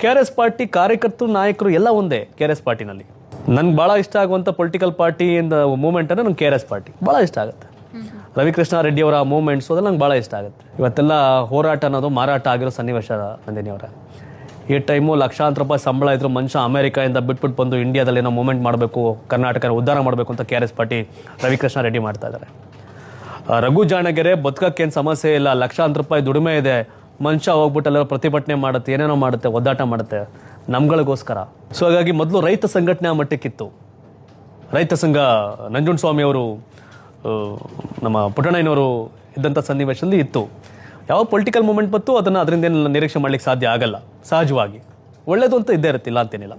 K R S party ಕಾರ್ಯಕರ್ತರು, ನಾಯಕರು ಎಲ್ಲ ಒಂದೇ ಕೆ ಆರ್ ಎಸ್ ಪಾರ್ಟಿನಲ್ಲಿ. ನನ್ಗೆ ಭಾಳ ಇಷ್ಟ ಆಗುವಂಥ ಪೊಲಿಟಿಕಲ್ ಪಾರ್ಟಿ ಇಂದ ಮೂವ್ಮೆಂಟ್ ಅಂದರೆ ನಂಗೆ ಕೆ ಆರ್ ಎಸ್ ಪಾರ್ಟಿ. ಭಾಳ ಇಷ್ಟ ಆಗುತ್ತೆ. ರವಿಕೃಷ್ಣ ರೆಡ್ಡಿ ಅವರ ಮೂವ್ಮೆಂಟ್ಸ್ ಅದೆಲ್ಲ ನಂಗೆ ಭಾಳ ಇಷ್ಟ ಆಗುತ್ತೆ. ಇವತ್ತೆಲ್ಲ ಹೋರಾಟ ಅನ್ನೋದು ಮಾರಾಟ ಆಗಿರೋ ಸನ್ನಿವೇಶ ನಂದಿನಿ ಅವರ. ಈ ಟೈಮು ಲಕ್ಷಾಂತರ ರೂಪಾಯಿ ಸಂಬಳ ಇದ್ರು ಮನುಷ್ಯ ಅಮೆರಿಕಾಯಿಂದ ಬಿಟ್ಬಿಟ್ಟು ಬಂದು ಇಂಡಿಯಾದಲ್ಲಿ ಏನೋ ಮೂವ್ಮೆಂಟ್ ಮಾಡಬೇಕು ಕರ್ನಾಟಕ ಉದ್ಧಾರ ಮಾಡಬೇಕು ಅಂತ K R S party Ravikrishna Reddy ಮಾಡ್ತಾ ಇದ್ದಾರೆ ರಘು ಜಾಣಗೆರೆ ಬದುಕಕ್ಕೇನು ಸಮಸ್ಯೆ ಇಲ್ಲ, ಲಕ್ಷಾಂತರ ರೂಪಾಯಿ ದುಡಿಮೆ ಇದೆ ಮನುಷ್ಯ ಹೋಗ್ಬಿಟ್ಟು ಅಲ್ಲೆಲ್ಲ ಪ್ರತಿಭಟನೆ ಮಾಡುತ್ತೆ ಏನೇನೋ ಮಾಡುತ್ತೆ ಒದ್ದಾಟ ಮಾಡುತ್ತೆ ನಮ್ಗಳಿಗೋಸ್ಕರ. ಸೊ ಹಾಗಾಗಿ ಮೊದಲು ರೈತ ಸಂಘಟನೆ ಆ ಮಟ್ಟಕ್ಕಿತ್ತು. ರೈತ ಸಂಘ ನಂಜುಂಡಸ್ವಾಮಿ ಅವರು ನಮ್ಮ ಪುಟ್ಟಣ್ಣಯ್ಯನವರು ಇದ್ದಂಥ ಸನ್ನಿವೇಶದಲ್ಲಿ ಇತ್ತು. ಯಾವ ಪೊಲಿಟಿಕಲ್ ಮೂಮೆಂಟ್ ಬಂತು ಅದನ್ನು ಅದರಿಂದ ಏನು ನಿರೀಕ್ಷೆ ಮಾಡಲಿಕ್ಕೆ ಸಾಧ್ಯ ಆಗಲ್ಲ ಸಹಜವಾಗಿ. ಒಳ್ಳೇದು ಅಂತ ಇದ್ದೇ ಇರುತ್ತೆ ಇಲ್ಲ ಅಂತೇನಿಲ್ಲ.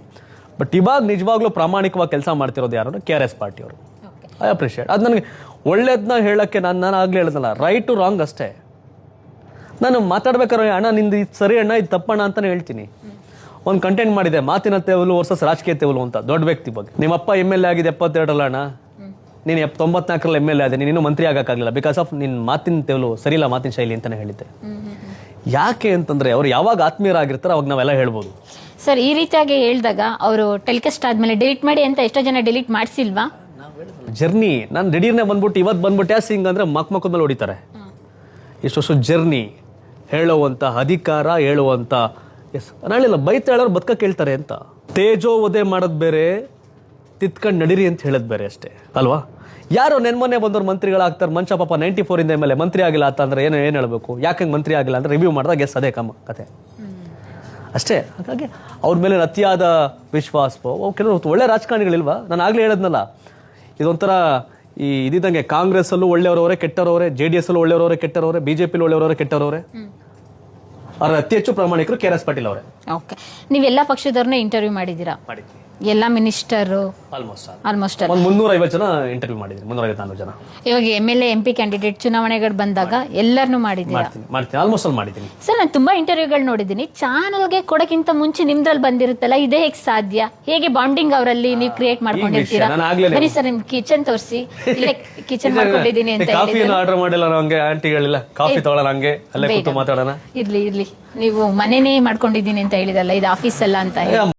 ಬಟ್ ಇವಾಗ ನಿಜವಾಗ್ಲೂ ಪ್ರಾಮಾಣಿಕವಾಗಿ ಕೆಲಸ ಮಾಡ್ತಿರೋದು ಯಾರು ಕೆ ಆರ್ ಎಸ್ ಪಾರ್ಟಿಯವರು. ಐ ಅಪ್ರಿಷಿಯೇಟ್ ಅದು ನನಗೆ ಒಳ್ಳೇದನ್ನ ಹೇಳೋಕ್ಕೆ ನಾನು ನಾನು ಆಗಲೇ ಹೇಳಿದ್ನಲ್ಲ ರೈಟ್ ಟು ರಾಂಗ್ ಅಷ್ಟೇ. ನಾನು ಮಾತಾಡ್ಬೇಕಾದ್ರೆ ಅಣ್ಣ ನಿಂದು ಇದು ಸರಿ ಅಣ್ಣ ಇದು ತಪ್ಪಣ್ಣ ಅಂತಾನೆ ಹೇಳ್ತೀನಿ. ಒಂದು ಕಂಟೆಂಟ್ ಮಾಡಿದೆ ಮಾತಿನ ತೆವಲು ವರ್ಸಸ್ ರಾಜಕೀಯ ತೆವಲು ಅಂತ ದೊಡ್ಡ ವ್ಯಕ್ತಿ ಬಗ್ಗೆ. ನಿಮ್ಮಪ್ಪ ಎಂ ಎಲ್ ಎ ಆಗಿದೆ ಎಪ್ಪತ್ತೆರಡಲ್ಲ ಅಣ್ಣ. ನೀನು ಎಪ್ ತೊಂಬತ್ನಾಲ್ಕರಲ್ಲಿ ಎಂ ಎಲ್ ಎ ಆದೆ ನೀನು ಇನ್ನೂ ಮಂತ್ರಿ ಆಗೋಕ್ಕಾಗಲಿಲ್ಲ ಬಿಕಾಸ್ ಆಫ್ ನಿನ್ನ ಮಾತಿನ ತೆವಲು ಸರಿಯಿಲ್ಲ ಮಾತಿನ ಶೈಲಿ ಅಂತಲೇ ಹೇಳಿದ್ದೆ. ಯಾಕೆ ಅಂತಂದ್ರೆ ಅವ್ರು ಯಾವಾಗ ಆತ್ಮೀಯರಾಗಿರ್ತಾರೆ ಅವಾಗ ನಾವೆಲ್ಲ ಹೇಳ್ಬೋದು. ಸರ್ ಈ ರೀತಿಯಾಗಿ ಹೇಳಿದಾಗ ಅವರು ಟೆಲಿಕಾಸ್ಟ್ ಆದ್ಮೇಲೆ ಡಿಲೀಟ್ ಮಾಡಿ ಅಂತ ಎಷ್ಟೋ ಜನ ಡಿಲೀಟ್ ಮಾಡಿಸಿಲ್ವಾ? ಜರ್ನಿ ನಾನು ದಿಢೀರ್ನೆ ಬಂದ್ಬಿಟ್ಟು ಇವತ್ತು ಬಂದ್ಬಿಟ್ಟು ಯಾಸ್ ಸಿಂಗ್ ಅಂದ್ರೆ ಮಕ್ ಮಕ್ಕದ ಮೇಲೆ ಹೊಡಿತಾರೆ. ಇಷ್ಟು ಜರ್ನಿ ಹೇಳುವಂತ ಅಧಿಕಾರ, ಹೇಳುವಂತ, ಎಸ್ ನಾಳೆಲ್ಲ ಬೈತ ಹೇಳೋರು ಬದುಕ ಕೇಳ್ತಾರೆ ಅಂತ. ತೇಜೋ ಒದೆ ಮಾಡೋದು ಬೇರೆ, ತಿತ್ಕೊಂಡು ನಡೀರಿ ಅಂತ ಹೇಳೋದು ಬೇರೆ ಅಷ್ಟೇ, ಅಲ್ವಾ? ಯಾರು ನೆನ್ಮೊನ್ನೆ ಬಂದವ್ರು ಮಂತ್ರಿಗಳಾಗ್ತಾರೆ ಮನುಷ್ಯ ಪಾಪ ನೈಂಟಿ ಫೋರಿಂದ ಮೇಲೆ ಮಂತ್ರಿ ಆಗಿಲ್ಲ ಅಂತ ಅಂದ್ರೆ ಏನು ಏನು ಹೇಳಬೇಕು? ಯಾಕೆ ಮಂತ್ರಿ ಆಗಿಲ್ಲ ಅಂದರೆ ರಿವ್ಯೂ ಮಾಡಿದಾಗ ಎಸ್, ಅದೇ ಕಮ್ಮ ಕತೆ. ಅಷ್ಟೇ, ಹಾಗಾಗಿ ಅವ್ರ ಮೇಲೆ ಅತಿಯಾದ ವಿಶ್ವಾಸ. ಕೆಲವರು ಒಳ್ಳೆ ರಾಜಕಾರಣಿಗಳಿಲ್ವಾ? ನಾನು ಆಗಲೇ ಹೇಳದ್ನಲ್ಲ, ಇದೊಂಥರ ಈ ಇದ್ದಂಗೆ ಕಾಂಗ್ರೆಸ್ ಅಲ್ಲೂ ಒಳ್ಳೆಯವರವರೇ ಕೆಟ್ಟವರವರೇ ಜೆ ಡಿ ಎಸ್ ಅಲ್ಲೂ ಒಳ್ಳೆಯವರವರೇ ಕೆಟ್ಟವರವರೇ ಬಿಜೆಪಿ ಒಳ್ಳೆಯವರವರೇ ಕೆಟ್ಟವರವರೇ? ಅವರ ಅತಿ ಹೆಚ್ಚು ಪ್ರಾಮಾಣಿಕರು ಕೆ ಆರ್ ಎಸ್ ಪಾಟೀಲ್ ಅವರೇ. ಓಕೆ ನೀವೆಲ್ಲ ಪಕ್ಷದವ್ರನ್ನ ಇಂಟರ್ವ್ಯೂ ಮಾಡಿದ್ದೀರಾ? ಮಾಡಿದ್ವಿ. ಎಲ್ಲ ಮಿನಿಸ್ಟರು ಆಲ್ಮೋಸ್ಟ್ ಆಲ್ಮೋಸ್ಟ್ ಒಂದು ಮುನ್ನೂರ ಐವತ್ತು ಜನ ಇಂಟರ್ವ್ಯೂ ಮಾಡಿದ್ವಿ ಮುನ್ನೂರ ಜನ. ಇವಾಗ M L A M P candidate ಚುನಾವಣೆಗಳು ಬಂದಾಗ ಎಲ್ಲರನ್ನೂ ಮಾಡಿದ್ದೀರಾ? ಮಾಡ್ತೀನಿ ಮಾಡ್ತೀನಿ. ಆಲ್ಮೋಸ್ಟ್ ಅಲ್ಲಿ ಮಾಡಿದ್ದೀನಿ. ಸರ್ ನಾನು ತುಂಬಾ ಇಂಟರ್ವ್ಯೂಗಳು ನೋಡಿದ್ದೀನಿ. ಚಾನಲ್ಗೆ ಕೊಡಕ್ಕಿಂತ ಮುಂಚೆ ನಿಮ್ದ್ರಲ್ಲಿ ಬಂದಿರುತ್ತಲ್ಲ ಇದೇ ಹೇಗೆ ಸಾಧ್ಯ? ಹೇಗೆ ಬಾಂಡಿಂಗ್ ಅವರಲ್ಲಿ ನೀವು ಕ್ರಿಯೇಟ್ ಮಾಡ್ಕೊಂಡಿರ್ತೀರಾ? ನಾನು ಬನ್ನಿ ಸರ್ ನಿಮ್ ಕಿಚನ್ ತೋರಿಸಿ. ಇಲ್ಲೇ ಕಿಚನ್ ಮಾಡ್ಕೊಂಡಿದ್ದೀನಿ ಅಂತ ಕಾಫಿ ಹೇಳಿದ್ರು. ಆರ್ಡರ್ ಮಾಡಿಲ್ಲ ಹಂಗೆ ಆಂಟಿಗಳಿಲ್ಲ ಕಾಫಿ ತಗೊಳ್ಳೋಣ ಹಂಗೆ ಅಲ್ಲೇ ಕೂತು ಮಾತಾಡೋಣ. ಇರ್ಲಿ ಇರ್ಲಿ. ನೀವು ಮನೆನೇ ಮಾಡ್ಕೊಂಡಿದ್ದೀನಿ ಅಂತ ಹೇಳಿದಲ್ಲ ಇದು ಆಫೀಸ್ ಅಲ್ಲ ಅಂತ ಹೇಳಿ.